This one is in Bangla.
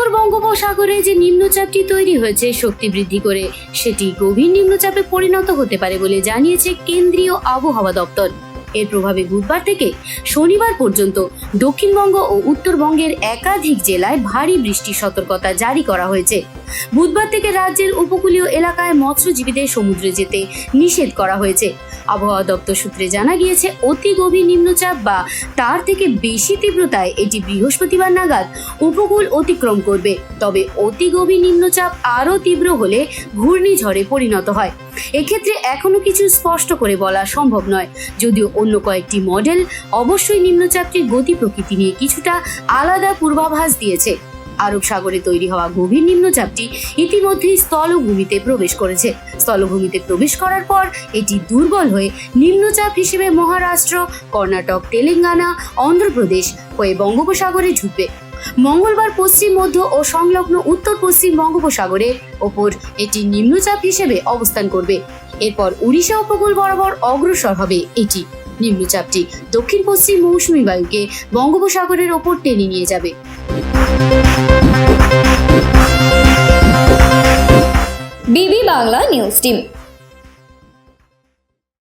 উত্তর বঙ্গোপসাগরে যে নিম্নচাপটি তৈরি হয়েছে, শক্তি বৃদ্ধি করে সেটি গভীর নিম্নচাপে পরিণত হতে পারে বলে জানিয়েছে কেন্দ্রীয় আবহাওয়া দপ্তর। এর প্রভাবে বুধবার থেকে শনিবার পর্যন্ত দক্ষিণবঙ্গ ও উত্তরবঙ্গের একাধিক জেলায় ভারী বৃষ্টির সতর্কতা জারি করা হয়েছে। বুধবার থেকে রাজ্যের উপকূলীয় এলাকায় মৎস্যজীবীদের সমুদ্রে যেতে নিষেধ করা হয়েছে। আবহাওয়া দপ্তর সূত্রে জানা গিয়েছে, অতি গভীর নিম্নচাপ বা তার থেকে বেশি তীব্রতায় এটি বৃহস্পতিবার নাগাদ উপকূল অতিক্রম করবে। তবে অতি গভীর নিম্নচাপ আরও তীব্র হলে ঘূর্ণিঝড়ে পরিণত হয়। এক্ষেত্রে এখনও কিছু স্পষ্ট করে বলা সম্ভব নয়। যদিও অন্য কয়েকটি মডেল অবশ্যই নিম্নচাপটির গতি প্রকৃতি নিয়ে কিছুটা আলাদা পূর্বাভাস দিয়েছে। আরব সাগরে তৈরি হওয়া গভীর নিম্নচাপটি ইতিমধ্যেই স্থলভূমিতে প্রবেশ করেছে। স্থলভূমিতে প্রবেশ করার পর এটি দুর্বল হয়ে নিম্নচাপ হিসেবে মহারাষ্ট্র, কর্ণাটক, তেলেঙ্গানা, অন্ধ্রপ্রদেশ হয়ে বঙ্গোপসাগরে ঢুকবে। মঙ্গলবার পশ্চিম মধ্য ও সংলগ্ন উত্তর পশ্চিম বঙ্গোপসাগরের ওপর এটি নিম্নচাপ হিসেবে অবস্থান করবে। এরপর উড়িষ্যা উপকূল বরাবর অগ্রসর হবে এটি। নিম্নচাপটি দক্ষিণ পশ্চিম মৌসুমী বায়ুকে বঙ্গোপসাগরের ওপর টেনে নিয়ে যাবে। বিবি বাংলা নিউজ টিম।